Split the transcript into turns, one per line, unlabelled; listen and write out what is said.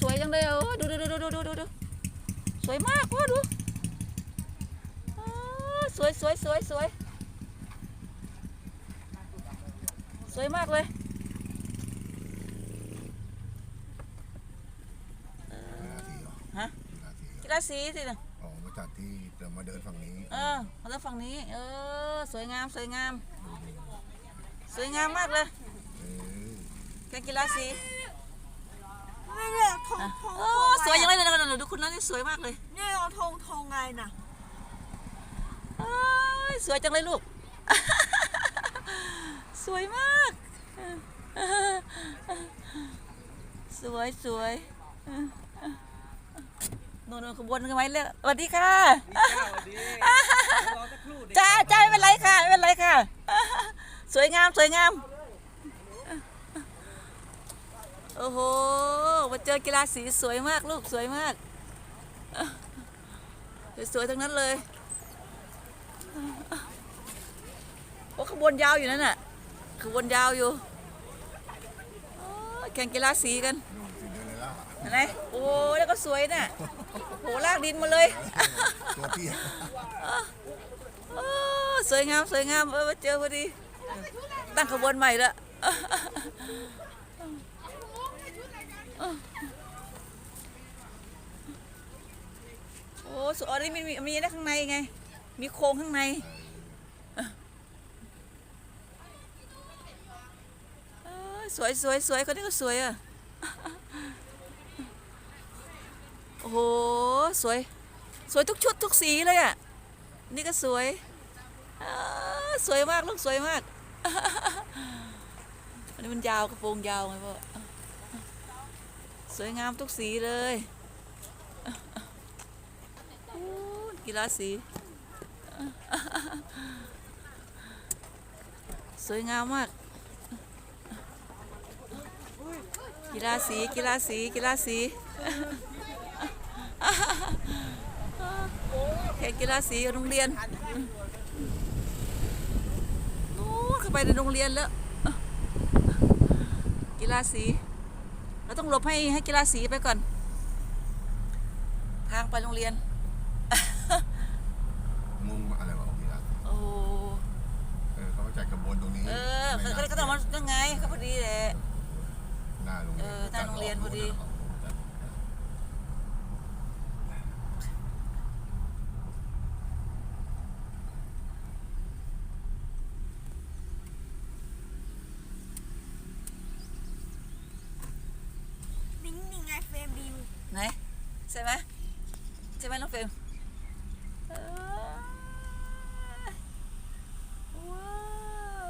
สวยจังเลยเออดูดูดูดูดูดูดูสวยมากพ่อดูอ๋อสวยสวยสวยสวยสวยมากเลยฮะกีฬาสีสินะ
ออกมาจากที่เรามาเดินฝั่งนี้
เออมาแล้วฝั่งนี้ เออ สวยงาม สวยงาม สวยงามมากเลย
เออ
แกงกีฬาสี
ไม่เนี่ยทง
อะ
ทง
โอ้สวยยังไงเลยนะดูคุณนั่นนี่สวยมากเลย
เนี่ยเอาทงทงไงน่ะ
เอ้ยสวยจังเลยลูก สวยมาก สวยสวยโน่นโน่นขบวนกันไหมเลยสวัสดีค่ะจ้าจ้าไม่เป็นไรค่ะไม่เป็นไรค่ะ สวยงามสวยงาม โอ้โห มาเจอกีฬาสีสวยมากลูกสวยมากสวยๆทั้งนั้นเลยโอ้ขบวนยาวอยู่นั่นน่ะขบวนยาวอยู่โอ้ยแข่งกีฬาสีกัน
ดูสิเดินเลยล่ะ
เห็นไหมโอ้แล้วก็สวยน่ะโหลากดินมาเลย
ตัวเตี้ย
โอ้สวยงามสวยงามเออมาเจอพอดี ตั้งขบวนใหม่ละ โอ้สวยอันนี้มีมีมีได้ข้างในไง มีโครงข้างในสวยสวยสวยคนนี้ก็สวยอะ โอ้โห สวย สวยทุกชุดทุกสีเลยอะ นี่ก็สวย สวยมาก ลูกสวยมากอันนี้มันยาวกระโปรงยาวไงพ่อ สวยงามทุกสีเลยกีฬาสี สวยงามมาก กีฬาสี กีฬาสี กีฬาสีแข่งกีฬาสีโรงเรียนนู้นเข้าไปในโรงเรียนแล้ว กีฬาสี เราต้องหลบให้ให้กีฬาสีไปก่อน ทางไปโรงเรียน
งงอะไรวะพี่ละ
โอ้
เออเขาจัดกระบวนตรงนี้
เออเขาเขาต้องมาต้องไงเขาพอดีแหละ
หน้าโรงเรียน
เออหน้าโรงเรียนพอดี
นิ่งนิ่งไงเฟรมบิว
ไหน ใช่ไหมใช่ไหมน้องเฟรมเออ